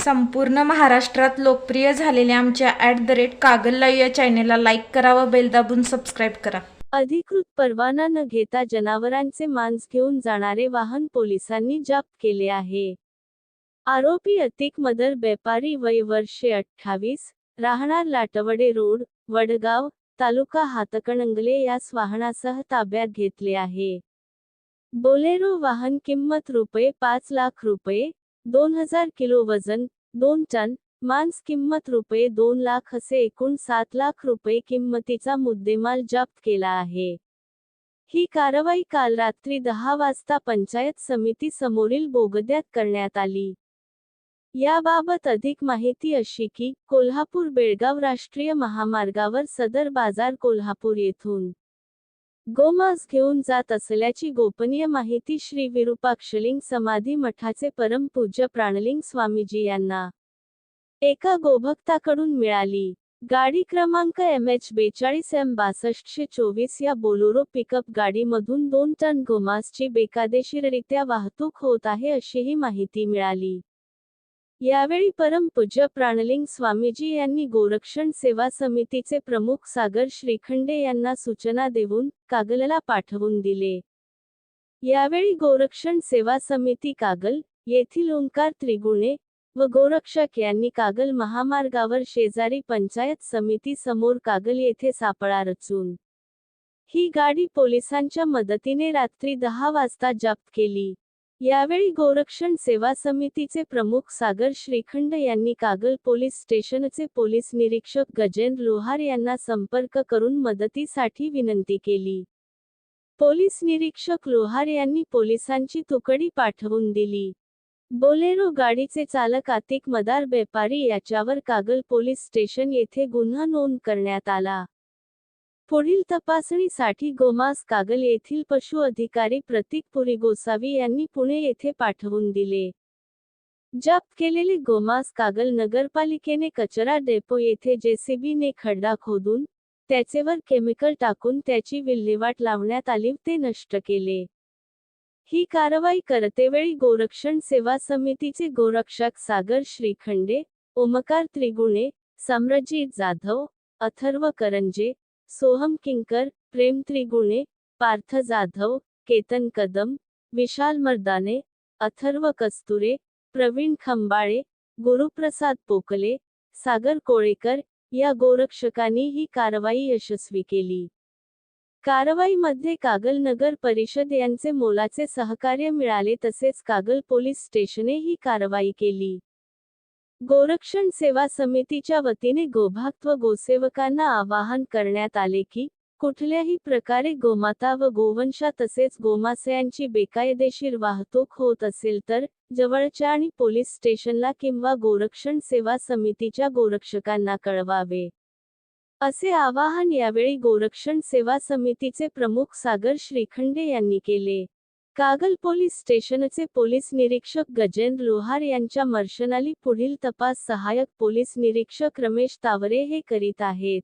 संपूर्ण महाराष्ट्रात लोकप्रिय झालेल्या आमच्या at the rate Kagal live या चॅनेलला लाईक करा व बेल दाबून सबस्क्राईब करा. अधिकृत परवाना न घेता जनावरांचे मांस घेऊन जाणारे वाहन पोलिसांनी जप्त केले आहे. आरोपी अतिक मदर व्यापारी वय वर्षे अठ्ठावीस राहणार लाटवडे रोड वडगाव तालुका हातकणंगले यास वाहनासह ताब्यात घेतले आहे. बोलेरो वाहन किंमत रुपये पाच लाख रुपये दोन हजार किलो वजन दोन टन मांस किंमत रुपये दोन लाख असे एकूण सात लाख रुपये किंमतीचा मुद्देमाल जप्त केला आहे. ही कारवाई काल रात्री दहा वाजता पंचायत समिती समोरील बोगद्यात करण्यात आली. याबाबत अधिक माहिती अशी की कोल्हापूर बेळगाव राष्ट्रीय महामार्गावर सदर बाजार कोल्हापूर येथून गोमांस घेऊन जात असल्याची गोपनीय माहिती श्री विरुपाक्षलिंग समाधी मठाचे परमपूज्य प्राणलिंग स्वामीजी यांना एका गोभक्ताकडून मिळाली. गाडी क्रमांक एम एच बेचाळीस एम बासष्टशे चोवीस या बोलोरो पिकअप गाडीमधून दोन टन गोमांसची बेकायदेशीररित्या वाहतूक होत आहे अशीही माहिती मिळाली. यावेळी परमपूज्य प्राणलिंग स्वामीजी यांनी गोरक्षण सेवा समितीचे प्रमुख सागर श्रीखंडे यांना सूचना देऊन कागलला पाठवून दिले. यावेळी गोरक्षण सेवा समिती कागल येथील ओंकार त्रिगुणे व गोरक्षक यांनी कागल महामार्गावर शेजारी पंचायत समिती समोर कागल येथे सापळा रचून. ही गाडी पोलिसांच्या मदतीने रात्री दहा वाजता जप्त केली. यावेळी गोरक्षण सेवा समितीचे प्रमुख सागर श्रीखंड यांनी कागल पोलीस स्टेशनचे पोलीस निरीक्षक गजेंद्र लोहार यांना संपर्क करून मदतीसाठी विनंती केली. पोलीस निरीक्षक लोहार यांनी पोलिसांची तुकडी पाठवून दिली. बोलेरो गाडीचे चालक आतिक मदार बेपारी याच्यावर कागल पोलीस स्टेशन येथे गुन्हा नोंद करण्यात आला. पुढील तपासणीसाठी गोमास कागल येथील पशु अधिकारी प्रतीक पुरी गोसावी यांनी पुणे येथे पाठवून दिले. जप्त केलेले गोमास कागल नगरपालिकेने कचरा डेपो येथे जेसीबीने खड्डा खोदून त्याचेवर केमिकल टाकून त्याची विल्हेवाट लावण्यात आली ते नष्ट केले. ही कारवाई करतेवेळी गोरक्षण सेवा समितीचे गोरक्षक सागर श्रीखंडे ओमकार त्रिगुणे सम्रजित जाधव अथर्व करंजे सोहम किंकर प्रेम त्रिगुणे पार्थ जाधव केतन कदम विशाल मर्दाने अथर्व कस्तुरे प्रवीण खंबाळे गुरुप्रसाद पोकले सागर कोळेकर या गोरक्षकांनी ही कारवाई यशस्वी केली. कारवाईमध्ये कागल नगर परिषद यांचे मोलाचे सहकार्य मिळाले तसेच कागल पोलीस स्टेशने ही कारवाई केली. गोरक्षण सेवा समितीच्या वतीने गोभाक्त व गोसेवकांना आवाहन करण्यात आले की कुठल्याही प्रकारे गोमाता व गोवंशा तसेच गोमासयांची बेकायदेशीर वाहतूक होत असेल तर जवळच्या आणि पोलीस स्टेशनला किंवा गोरक्षण सेवा समितीच्या गोरक्षकांना कळवावे. असे आवाहन यावेळी गोरक्षण सेवा समितीचे प्रमुख सागर श्रीखंडे यांनी केले. कागल पोलीस स्टेशनचे पोलीस निरीक्षक गजेंद्र लोहार यांच्या मर्शनाली पुढील तपास सहाय्यक पोलीस निरीक्षक रमेश तावरे हे करीत आहेत.